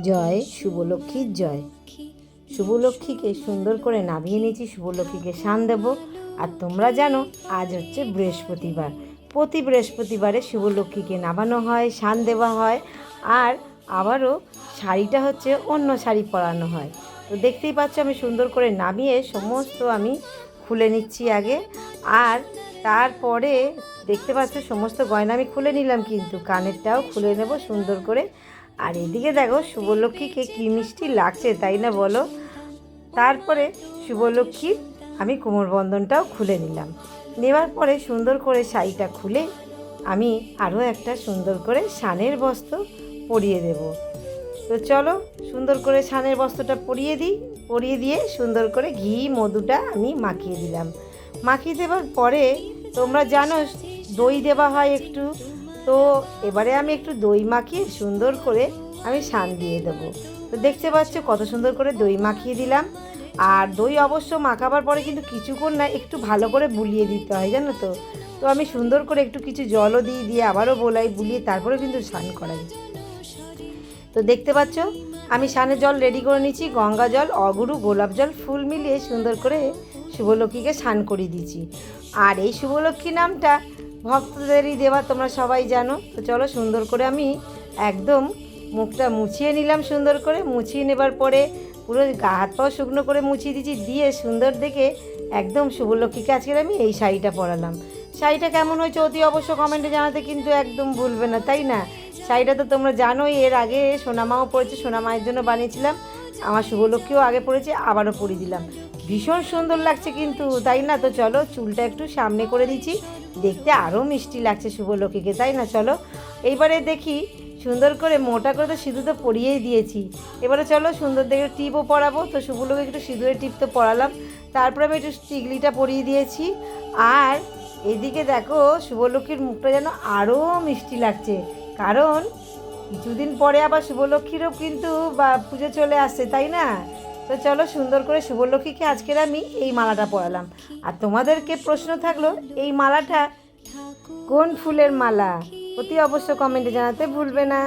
জয় শুভলক্ষ্মীর জয়। শুভলক্ষ্মীকে সুন্দর করে নামিয়ে নিয়েছি, শুভলক্ষ্মীকে শান দেবো। আর তোমরা জানো, আজ হচ্ছে বৃহস্পতিবার। প্রতি বৃহস্পতিবারে শুভলক্ষ্মীকে নামানো হয়, শান দেওয়া হয়। আর আবারও শাড়িটা হচ্ছে অন্য শাড়ি পরানো হয়। তো দেখতেই পাচ্ছ, আমি সুন্দর করে নামিয়ে সমস্ত আমি খুলে নিচ্ছি আগে। আর তারপরে দেখতে পাচ্ছ, সমস্ত গয়না আমি খুলে নিলাম কিন্তু, কানেরটাও খুলে নেব সুন্দর করে। আর এদিকে দেখো শুভলক্ষ্মীকে কী মিষ্টি লাগছে, তাই না বলো? তারপরে শুভলক্ষ্মীর আমি কোমরবন্ধনটাও খুলে নিলাম। নেওয়ার পরে সুন্দর করে শাড়িটা খুলে আমি আরও একটা সুন্দর করে শানের বস্ত্র পরিয়ে দেব। তো চলো সুন্দর করে শানের বস্ত্রটা পরিয়ে দিই, পরিয়ে দিয়ে সুন্দর করে ঘি, মধুটা আমি মাখিয়ে দিলাম। মাখিয়ে দেওয়ার পরে তোমরা জানো দই দেওয়া হয় একটু তো এবারে আমি একটু দই মাখিয়ে সুন্দর করে আমি শান দিয়ে দেবো। তো দেখতে পাচ্ছ কত সুন্দর করে দই মাখিয়ে দিলাম। আর দই অবশ্য মাখাবার পরে কিন্তু কিছুক্ষণ না একটু ভালো করে বুলিয়ে দিতে হয়, জানো তো? তো আমি সুন্দর করে একটু কিছু জলও দিই দিয়ে আবারও বোলাই বুলিয়ে তারপরে কিন্তু স্নান করাই। তো দেখতে পাচ্ছ, আমি স্নানের জল রেডি করে নিচ্ছি গঙ্গা জল, অগুরু, গোলাপ জল, ফুল মিলিয়ে সুন্দর করে শুভলক্ষ্মীকে স্নান করিয়ে দিচ্ছি আর এই শুভলক্ষ্মী নামটা ভক্তদেরই দেওয়া, তোমরা সবাই জানো। তো চলো সুন্দর করে আমি একদম মুখটা মুছিয়ে নিলাম সুন্দর করে। মুছিয়ে নেবার পরে পুরো গা, হাত পাও শুকনো করে মুছিয়ে দিচ্ছি দিয়ে সুন্দর দেখে একদম শুভলক্ষ্মীকে আজকের আমি এই শাড়িটা পরালাম। শাড়িটা কেমন হয়েছে অতি অবশ্য কমেন্টে জানাতে কিন্তু একদম ভুলবে না, তাই না? শাড়িটা তো তোমরা জানোই, এর আগে সোনামাও পড়েছে সোনামায়ের জন্য বানিয়েছিলাম। আমার শুভলক্ষ্মীও আগে পড়েছে, আবারও পরিয়ে দিলাম। ভীষণ সুন্দর লাগছে কিন্তু, তাই না? তো চলো, চুলটা একটু সামনে করে দিচ্ছি। দেখতে আরও মিষ্টি লাগছে শুভলক্ষ্মীকে, তাই না? চলো, এইবারে দেখি, সুন্দর করে মোটা করে তো সিঁদুর তো পরিয়েই দিয়েছি। এবারে চলো, সুন্দর দেখে টিপও পরাবো। তো শুভলক্ষ্মী একটু সিঁদুরের টিপ তো পরালাম। তারপরে আমি একটু টিকলিটা পরিয়ে দিয়েছি। আর এদিকে দেখো, শুভলক্ষ্মীর মুখটা যেন আরও মিষ্টি লাগছে। কারণ কিছুদিন পরে আবার শুভলক্ষ্মীরও কিন্তু, বা পুজো চলে আসছে, তাই না? তো চলো সুন্দর করে শুভলক্ষ্মীকে আজকের আমি এই মালাটা পরালাম। আর তোমাদেরকে প্রশ্ন থাকল, এই মালাটা কোন ফুলের মালা? অতি অবশ্য কমেন্টে জানাতে ভুলবে না।